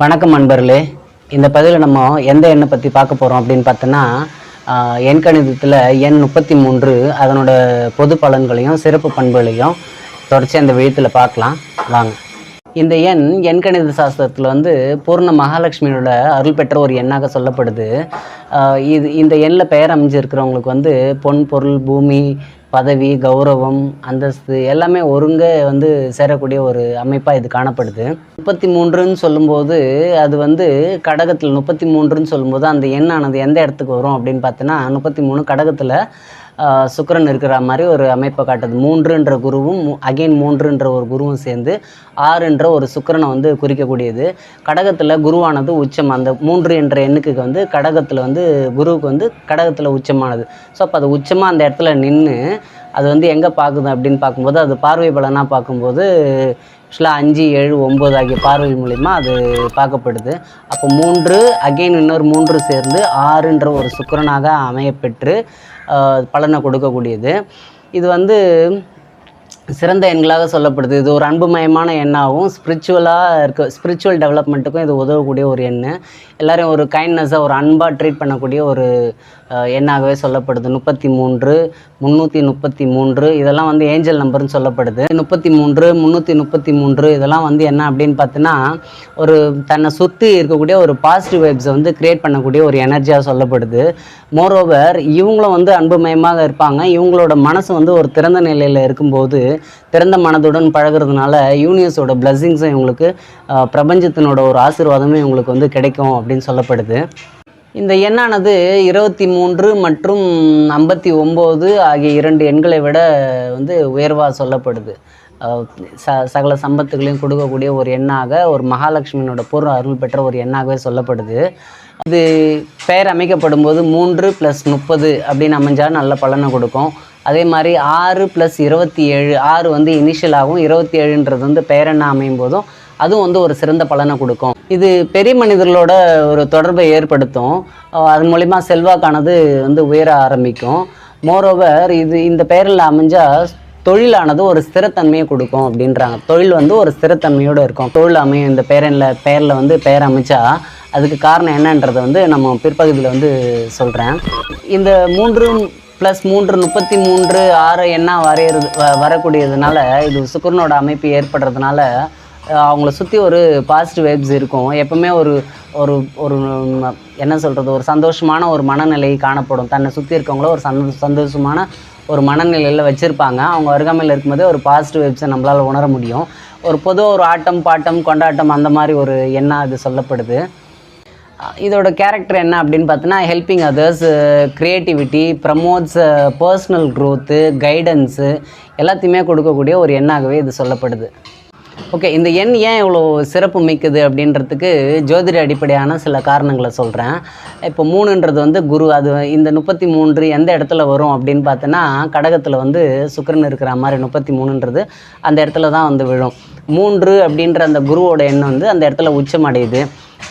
வணக்கம் அன்பர்களே இந்த பதிவில் நம்ம எந்த எண்ணை பற்றி பார்க்க போகிறோம் அப்படின்னு பார்த்தோன்னா ஆஹ், எண் கணிதத்தில் எண் முப்பத்தி மூன்று அதனோட பொது பலன்களையும் சிறப்பு பண்புகளையும் தொடர்ச்சி அந்த விழுத்தில் பார்க்கலாம். வாங்க. இந்த எண் எண் கணித சாஸ்திரத்தில் வந்து பூர்ண மகாலட்சுமியோட அருள் பெற்ற ஒரு எண்ணாக சொல்லப்படுது. ஆஹ், இது இந்த எண்ணில் பெயர் அமைஞ்சிருக்கிறவங்களுக்கு வந்து பொன் பொருள் பூமி பதவி கௌரவம் அந்தஸ்து எல்லாமே ஒருங்க வந்து சேரக்கூடிய ஒரு அமைப்பாக இது காணப்படுது. முப்பத்தி மூன்றுன்னு சொல்லும்போது அது வந்து கடகத்தில் முப்பத்தி மூன்றுன்னு சொல்லும்போது அந்த எண்ணானது எந்த இடத்துக்கு வரும் அப்படின்னு பார்த்தோன்னா முப்பத்தி மூணு கடகத்தில் சுக்கிரன் இருக்கிற மாதிரி ஒரு அமைப்பை காட்டுது. மூன்றுன்ற குருவும் அகைன் மூன்றுன்ற ஒரு குருவும் சேர்ந்து ஆறுன்ற ஒரு சுக்கரனை வந்து குறிக்கக்கூடியது. கடகத்தில் குருவானது உச்சம். அந்த மூன்று என்ற எண்ணுக்கு வந்து கடகத்தில் வந்து குருவுக்கு வந்து கடகத்தில் உச்சமானது. ஸோ அப்போ அது உச்சமாக அந்த இடத்துல நின்று அது வந்து எங்கே பார்க்குது அப்படின்னு பார்க்கும்போது அது பார்வை பலனாக பார்க்கும்போது ஆக்சுவலாக அஞ்சு ஏழு ஒம்பது ஆகிய பார்வை மூலிமா அது பார்க்கப்படுது. அப்போ மூன்று அகைன் இன்னொரு மூன்று சேர்ந்து ஆறுன்ற ஒரு சுக்கரனாக அமையப்பெற்று பலனை கொடுக்கக்கூடியது. இது வந்து சிறந்த எண்களாக சொல்லப்படுது. இது ஒரு அன்புமயமான எண்ணாகவும் ஸ்பிரிச்சுவலாக இருக்க ஸ்பிரிச்சுவல் டெவலப்மெண்ட்டுக்கும் இது உதவக்கூடிய ஒரு எண் எல்லோரையும் ஒரு கைண்ட்னஸாக ஒரு அன்பாக ட்ரீட் பண்ணக்கூடிய ஒரு எண்ணாகவே சொல்லப்படுது. முப்பத்தி மூன்று முந்நூற்றி முப்பத்தி மூன்று. இதெல்லாம் வந்து ஏஞ்சல் நம்பர்னு சொல்லப்படுது. முப்பத்தி மூன்று முந்நூற்றி முப்பத்தி மூன்று. இதெல்லாம் வந்து என்ன அப்படின்னு பார்த்தீங்கன்னா ஒரு தன்னை சுற்றி இருக்கக்கூடிய ஒரு பாசிட்டிவ் வைப்ஸை வந்து கிரியேட் பண்ணக்கூடிய ஒரு எனர்ஜியாக சொல்லப்படுது. மோரோவர் இவங்களும் வந்து அன்புமயமாக இருப்பாங்க. இவங்களோட மனசு வந்து ஒரு திறந்த நிலையில் இருக்கும்போது திறந்த மனதுடன் பழகுறதுனால யூனிவர்ஸோட பிளஸ்ஸிங்ஸும் இவங்களுக்கு பிரபஞ்சத்தினோட ஒரு ஆசீர்வாதமும் இவங்களுக்கு வந்து கிடைக்கும் அப்படின்னு சொல்லப்படுது. இந்த எண்ணானது இருபத்தி மூன்று மற்றும் ஐம்பத்தி ஒம்பது ஆகிய இரண்டு எண்களை விட வந்து உயர்வாக சொல்லப்படுது. ச சகல சம்பத்துகளையும் கொடுக்கக்கூடிய ஒரு எண்ணாக ஒரு மகாலட்சுமியினோட பூர்வ அருள் பெற்ற ஒரு எண்ணாகவே சொல்லப்படுது. இது பெயர் அமைக்கப்படும் போது மூன்று ப்ளஸ் முப்பது அப்படின்னு அமைஞ்சால் நல்ல பலனை கொடுக்கும். அதே மாதிரி ஆறு ப்ளஸ் இருபத்தி ஏழு ஆறு வந்து இனிஷியலாகவும் இருபத்தி ஏழுன்றது வந்து பெயரெண்ணா அமையும் போதும் அதுவும் வந்து ஒரு சிறந்த பலனை கொடுக்கும். இது பெரிய மனிதர்களோட ஒரு தொடர்பை ஏற்படுத்தும். அதன் அது மூலிமா செல்வாக்கானது வந்து உயர ஆரம்பிக்கும். மோரோவர் இது இந்த பெயரில் அமைஞ்சால் தொழிலானது ஒரு ஸ்திரத்தன்மையை கொடுக்கும் அப்படின்றாங்க. தொழில் வந்து ஒரு ஸ்திரத்தன்மையோடு இருக்கும். தொழில் அமையும் இந்த பேரனில் பெயரில் வந்து பெயர் அமைச்சா அதுக்கு காரணம் என்னன்றதை வந்து நம்ம பிற்பகுதியில் வந்து சொல்கிறேன் இந்த மூன்று ப்ளஸ் மூன்று முப்பத்தி மூன்று ஆறு என்ன வரையிறது வ- வரக்கூடியதுனால இது சுக்கரனோட அமைப்பு ஏற்படுறதுனால அவங்கள சுற்றி ஒரு பாசிட்டிவ் வைப்ஸ் இருக்கும். எப்பவுமே ஒரு ஒரு ஒரு என்ன சொல்கிறது ஒரு சந்தோஷமான ஒரு மனநிலை காணப்படும். தன்னை சுற்றி இருக்கவங்கள ஒரு சந்தோ சந்தோஷமான ஒரு மனநிலையில் வச்சுருப்பாங்க. அவங்க அருகாமையில் இருக்கும்போதே ஒரு பாசிட்டிவ் வைப்ஸை நம்மளால் உணர முடியும். ஒரு பொதுவாக ஒரு ஆட்டம் பாட்டம் கொண்டாட்டம் அந்த மாதிரி ஒரு எண்ணம் அது சொல்லப்படுது. இதோட கேரக்டர் என்ன அப்படின்னு பார்த்தோன்னா helping others creativity promotes personal growth guidance எல்லாத்தையுமே கொடுக்கக்கூடிய ஒரு எண்ணாகவே இது சொல்லப்படுது. ஓகே இந்த எண் ஏன் இவ்வளோ சிறப்பு மிக்கது அப்படின்றதுக்கு ஜோதிட அடிப்படையான சில காரணங்களை சொல்கிறேன் இப்போ மூணுன்றது வந்து குரு அது இந்த முப்பத்தி மூன்று எந்த இடத்துல வரும் அப்படின்னு பார்த்தோன்னா கடகத்தில் வந்து சுக்கரன் இருக்கிற மாதிரி முப்பத்தி மூணுன்றது அந்த இடத்துல தான் வந்து விழும். மூன்று அப்படின்ற அந்த குருவோட எண் வந்து அந்த இடத்துல உச்சம் அடையுது.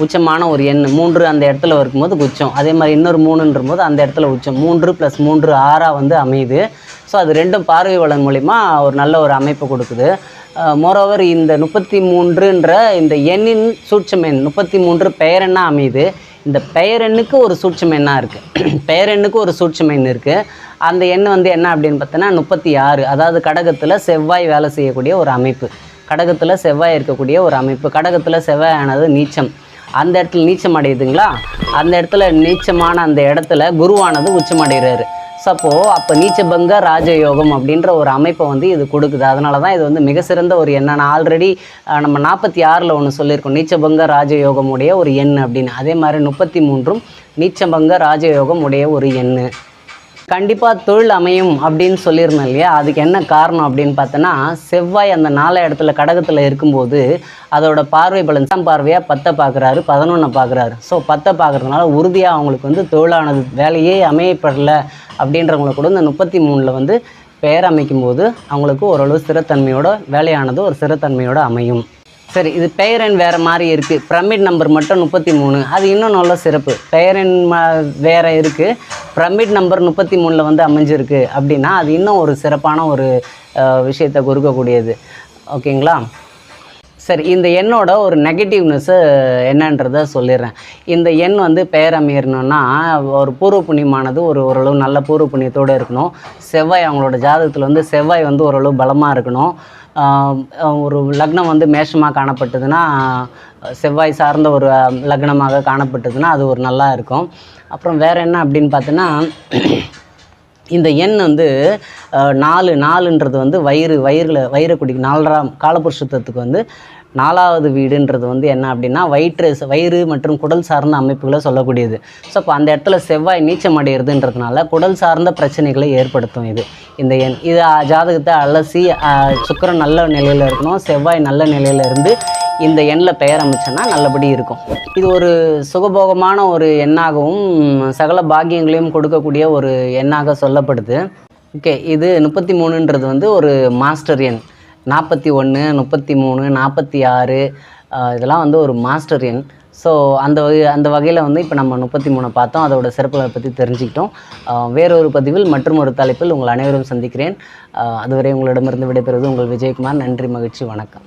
உச்சமான ஒரு எண். மூன்று அந்த இடத்துல இருக்கும்போது உச்சம். அதே மாதிரி இன்னொரு மூணுன்ற போது அந்த இடத்துல உச்சம். மூன்று ப்ளஸ் மூன்று ஆறாக வந்து அமையுது. ஸோ அது ரெண்டும் பார்வை வளன் மூலிமா ஒரு நல்ல ஒரு அமைப்பு கொடுக்குது. மோரோவர் இந்த முப்பத்தி மூன்றுன்ற இந்த எண்ணின் சூட்சம் எண் முப்பத்தி மூன்று பெயரெண்ணா அமையுது. இந்த பெயரெண்ணுக்கு ஒரு சூட்சம் எண்ணாக இருக்குது பெயரெண்ணுக்கு ஒரு சூட்சம் எண் இருக்குது அந்த எண் வந்து என்ன அப்படின்னு பார்த்தோன்னா முப்பத்தி ஆறு அதாவது கடகத்தில் செவ்வாய் வேலை செய்யக்கூடிய ஒரு அமைப்பு. கடகத்தில் செவ்வாய் இருக்கக்கூடிய ஒரு அமைப்பு. கடகத்தில் செவ்வாய் ஆனது நீச்சம். அந்த இடத்துல நீச்சம் அடையுதுங்களா அந்த இடத்துல நீச்சமான அந்த இடத்துல குருவானது உச்சம் அடைகிறாரு ஸோ அப்போது அப்போ நீச்சபங்க ராஜயோகம் அப்படின்ற ஒரு அமைப்பை வந்து இது கொடுக்குது. அதனால தான் இது வந்து மிக சிறந்த ஒரு எண் ஆல்ரெடி நம்ம நாற்பத்தி ஆறில் ஒன்று சொல்லியிருக்கோம். நீச்சபங்க ராஜயோகம் உடைய ஒரு எண் அப்படின்னு. அதே மாதிரி முப்பத்தி மூன்றும் நீச்சபங்க ராஜயோகம் உடைய ஒரு எண் கண்டிப்பாக தொழில் அமையும் அப்படின்னு சொல்லியிருந்தேன் இல்லையா? அதுக்கு என்ன காரணம் அப்படின்னு பார்த்தோன்னா செவ்வாய் அந்த நாலு இடத்துல கடகத்தில் இருக்கும்போது அதோட பார்வை பலன் பார்வையாக பத்தை பார்க்குறாரு பதினொன்றை பார்க்குறாரு. ஸோ பத்தை பார்க்குறதுனால உறுதியாக அவங்களுக்கு வந்து தொழிலானது வேலையே அமையப்படல அப்படின்றவங்களுக்கு கூட இந்த முப்பத்தி மூணில் வந்து பெயர் அமைக்கும் போது அவங்களுக்கு ஓரளவு ஸ்திரத்தன்மையோட வேலையானது ஒரு ஸ்திரத்தன்மையோட அமையும். சரி இது பெயரெண் வேறு மாதிரி இருக்குது பிரமிட் நம்பர் மட்டும் முப்பத்தி மூணு. அது இன்னும் நல்ல சிறப்பு. பெயரெண் வேறு இருக்குது பிரமிட் நம்பர் முப்பத்தி மூணில் வந்து அமைஞ்சிருக்கு அப்படின்னா அது இன்னும் ஒரு சிறப்பான ஒரு விஷயத்தை கொடுக்கக்கூடியது. ஓகேங்களா? சரி இந்த எண்ணோட ஒரு நெகட்டிவ்னஸ்ஸு என்னன்றத சொல்லிடுறேன். இந்த எண் வந்து பெயர் அமையணும்னா ஒரு பூர்வ புண்ணியமானது ஒரு ஓரளவு நல்ல பூர்வ புண்ணியத்தோடு இருக்கணும். செவ்வாய் அவங்களோட ஜாதகத்தில் வந்து செவ்வாய் வந்து ஓரளவு பலமாக இருக்கணும். ஒரு லக்னம் வந்து மேஷமாக காணப்பட்டதுன்னா செவ்வாய் சார்ந்த ஒரு லக்னமாக காணப்பட்டதுன்னா அது ஒரு நல்லா இருக்கும். அப்புறம் வேறு என்ன அப்படின்னு பார்த்தோன்னா இந்த எண் வந்து நாலு நாலுன்றது வந்து வயிறு வயிறில் வயிறு குடிக்கும் நாலராம் காலபுருஷத்துவத்துக்கு வந்து நாலாவது வீடுன்றது வந்து என்ன அப்படின்னா வயிற்று வயிறு மற்றும் குடல் சார்ந்த அமைப்புகளை சொல்லக்கூடியது. ஸோ அப்போ அந்த இடத்துல செவ்வாய் நீச்சம் அடைகிறதுன்றதுனால குடல் சார்ந்த பிரச்சனைகளை ஏற்படுத்தும் இது. இந்த எண் இது ஜாதகத்தை அலசி அஹ், நல்ல நிலையில் இருக்கணும் செவ்வாய் நல்ல நிலையில் இருந்து இந்த எண்ணில் பெயர் அமைச்சோன்னா நல்லபடி இருக்கும். இது ஒரு சுகபோகமான ஒரு எண்ணாகவும் சகல பாக்கியங்களையும் கொடுக்கக்கூடிய ஒரு எண்ணாக சொல்லப்படுது. ஓகே இது முப்பத்தி மூணுன்றது வந்து ஒரு மாஸ்டர் எண். நாற்பத்தி ஒன்று முப்பத்தி மூணு நாற்பத்தி ஆறு இதெல்லாம் வந்து ஒரு மாஸ்டர் எண். ஸோ அந்த வகை அந்த வகையில் வந்து இப்போ நம்ம முப்பத்தி மூணை பார்த்தோம். அதோட சிறப்புகளை பற்றி தெரிஞ்சுக்கிட்டோம். வேறொரு பதிவில் மற்றும் ஒரு தலைப்பில் உங்கள் அனைவரும் சந்திக்கிறேன். அதுவரை உங்களிடமிருந்து விடைபெறுவது உங்கள் விஜயகுமார். நன்றி மகிழ்ச்சி வணக்கம்.